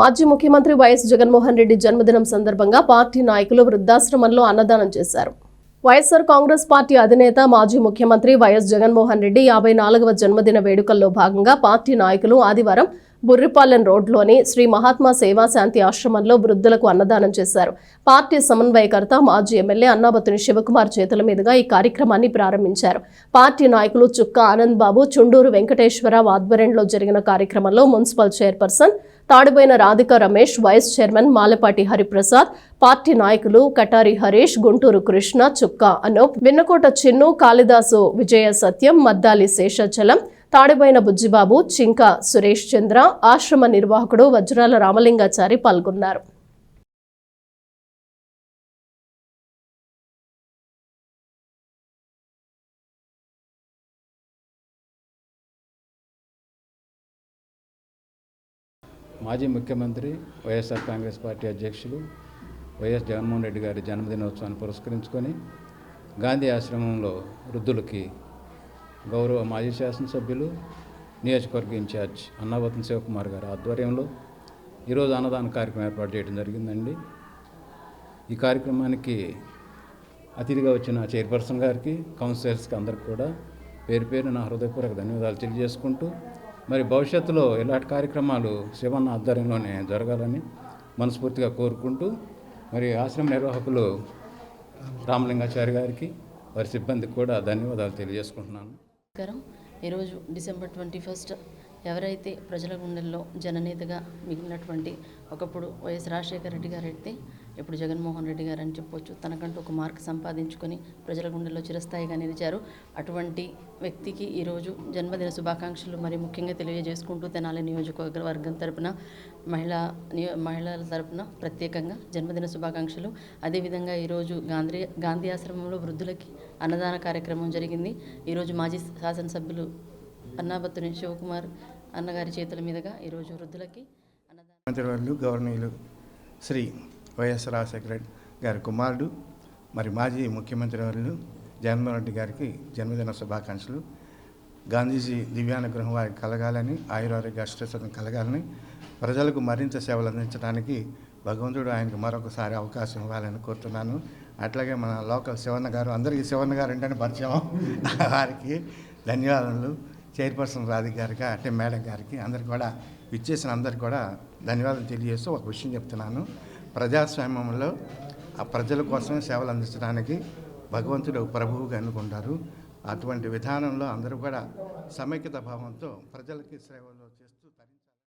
మాజీ ముఖ్యమంత్రి వైఎస్ జగన్మోహన్ రెడ్డి జన్మదినం సందర్భంగా పార్టీ నాయకులు వృద్ధాశ్రమంలో అన్నదానం చేశారు. వైఎస్ఆర్ కాంగ్రెస్ పార్టీ అధినేత మాజీ ముఖ్యమంత్రి వైఎస్ జగన్మోహన్ రెడ్డి యాభై నాలుగవ జన్మదిన వేడుకల్లో భాగంగా పార్టీ నాయకులు ఆదివారం బుర్రిపాలెం రోడ్లోని శ్రీ మహాత్మా సేవా శాంతి ఆశ్రమంలో వృద్ధులకు అన్నదానం చేశారు. పార్టీ సమన్వయకర్త మాజీ ఎమ్మెల్యే అన్నాబతుని శివకుమార్ చేతుల మీదుగా ఈ కార్యక్రమాన్ని ప్రారంభించారు. పార్టీ నాయకులు చుక్క ఆనంద్ బాబు చుండూరు వెంకటేశ్వరరావు ఆధ్వర్యంలో జరిగిన కార్యక్రమంలో municipal chairperson Tadipoyina Radhika Ramesh vice chairman Malapati Hariprasad party నాయకులు కటారి హరీష్ గుంటూరు కృష్ణ చుక్క అనూప్ విన్నకోట చిన్ను కాళిదాసు విజయ సత్యం మద్దాలి శేషాచలం తాడిపోయిన బుజ్జిబాబు చింక సురేష్ చంద్ర ఆశ్రమ నిర్వాహకుడు వజ్రాల రామలింగాచారి పాల్గొన్నారు. మాజీ ముఖ్యమంత్రి వైఎస్ఆర్ కాంగ్రెస్ పార్టీ అధ్యక్షులు వైఎస్ జగన్మోహన్ రెడ్డి గారి జన్మదినోత్సవాన్ని పురస్కరించుకొని గాంధీ ఆశ్రమంలో వృద్ధులకి గౌరవ మాజీ శాసనసభ్యులు నియోజకవర్గ ఇన్ఛార్జ్ అన్నావతన్ శివకుమార్ గారి ఆధ్వర్యంలో ఈరోజు అన్నదాన కార్యక్రమం ఏర్పాటు చేయడం జరిగిందండి. ఈ కార్యక్రమానికి అతిథిగా వచ్చిన చైర్పర్సన్ గారికి కౌన్సిలర్స్కి అందరికి కూడా పేరు పేరు నా హృదయపూర్వక ధన్యవాదాలు తెలియజేసుకుంటూ మరి భవిష్యత్తులో ఇలాంటి కార్యక్రమాలు శివన్న ఆధ్వర్యంలోనే జరగాలని మనస్ఫూర్తిగా కోరుకుంటూ మరి ఆశ్రమ నిర్వాహకులు రామలింగాచారి గారికి వారి సిబ్బందికి కూడా ధన్యవాదాలు తెలియజేసుకుంటున్నాను. ఈరోజు డిసెంబర్ ట్వంటీ ఫస్ట్ ఎవరైతే ప్రజల గుండెల్లో జననేతగా మిగిలినటువంటి ఒకప్పుడు వైఎస్ రాజశేఖర రెడ్డి గారు అయితే ఇప్పుడు జగన్మోహన్ రెడ్డి గారు అని చెప్పొచ్చు తనకంటూ ఒక మార్క్ సంపాదించుకొని ప్రజల గుండెల్లో చిరస్థాయిగా నిలిచారు. అటువంటి వ్యక్తికి ఈరోజు జన్మదిన శుభాకాంక్షలు మరి ముఖ్యంగా తెలియజేసుకుంటూ తెనాలి నియోజకవర్గం తరపున మహిళా నియో మహిళల తరపున ప్రత్యేకంగా జన్మదిన శుభాకాంక్షలు. అదేవిధంగా ఈరోజు గాంధీ గాంధీ ఆశ్రమంలో వృద్ధులకి అన్నదాన కార్యక్రమం జరిగింది. ఈరోజు మాజీ శాసనసభ్యులు అన్నాబత్తుని శివకుమార్ అన్నగారి చేతుల మీదుగా ఈరోజు వృద్ధులకి అన్నదాన మంత్రివర్యులు గవర్నీయులు శ్రీ వైఎస్ రాజశేఖర రెడ్డి గారి కుమారుడు మరి మాజీ ముఖ్యమంత్రి వర్యులు జగన్మోహన్ రెడ్డి గారికి జన్మదిన శుభాకాంక్షలు. గాంధీజీ దివ్యానుగ్రహం వారికి కలగాలని ఆయురారోగ్య అష్టం కలగాలని ప్రజలకు మరింత సేవలు అందించడానికి భగవంతుడు ఆయనకు మరొకసారి అవకాశం ఇవ్వాలని కోరుతున్నాను. అట్లాగే మన లోకల్ శివన్న గారు అందరికీ శివన్న గారు అంటేనే పరిచయం. వారికి ధన్యవాదాలు చైర్పర్సన్ రాధిక గారికి అంటే మేడం గారికి అందరికి కూడా ఇచ్చేసిన అందరికి కూడా ధన్యవాదాలు తెలియజేస్తూ ఒక విషయం చెప్తున్నాను. ప్రజాస్వామ్యంలో ఆ ప్రజల కోసమే సేవలు అందించడానికి భగవంతుడు ప్రభువుగా అనుకుంటారు అటువంటి విధానంలో అందరూ కూడా సమైక్యత భావంతో ప్రజలకి సేవలు చేస్తూ